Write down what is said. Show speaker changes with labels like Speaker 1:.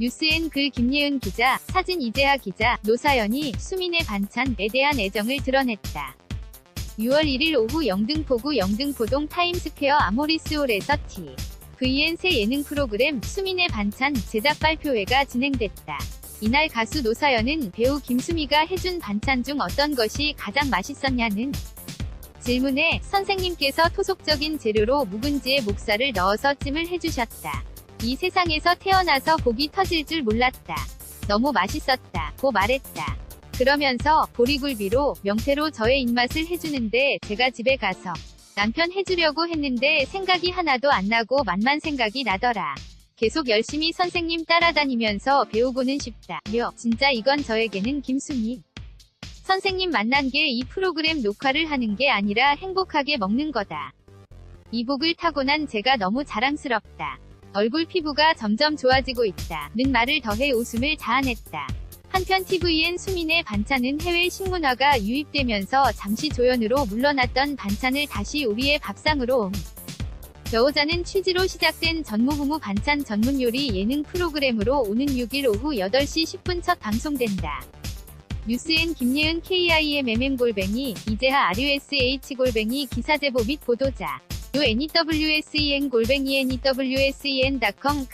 Speaker 1: 뉴스엔 글 김예은 기자, 사진 이재하 기자, 노사연이 수민의 반찬에 대한 애정을 드러냈다. 6월 1일 오후 영등포구 영등포동 타임스퀘어 아모리스홀에서 T. VN 새 예능 프로그램 수민의 반찬 제작 발표회가 진행됐다. 이날 가수 노사연은 배우 김수미가 해준 반찬 중 어떤 것이 가장 맛있었냐는 질문에 선생님께서 토속적인 재료로 묵은지에 목살을 넣어서 찜을 해주셨다. 이 세상에서 태어나서 복이 터질 줄 몰랐다. 너무 맛있었다. 고 말했다. 그러면서 보리굴비로 명태로 저의 입맛을 해주는데 제가 집에 가서 남편 해주려고 했는데 생각이 하나도 안 나고 맛만 생각이 나더라. 계속 열심히 선생님 따라다니면서 배우고는 싶다. 며 진짜 이건 저에게는 김수미. 선생님 만난 게 이 프로그램 녹화를 하는 게 아니라 행복하게 먹는 거다. 이 복을 타고난 제가 너무 자랑스럽다. 얼굴 피부가 점점 좋아지고 있다. 는 말을 더해 웃음을 자아냈다. 한편 TVN 수민의 반찬은 해외 신문화가 유입되면서 잠시 조연으로 물러났던 반찬을 다시 우리의 밥상으로 옴. 여우자는 취지로 시작된 전무후무 반찬 전문 요리 예능 프로그램으로 오는 6일 오후 8시 10분 첫 방송된다. 뉴스엔 김예은 KIMMM 골뱅이 이재하 RUSH 골뱅이 기사 제보 및 보도자 요 NEWSEN 골뱅이 NEWSEN.com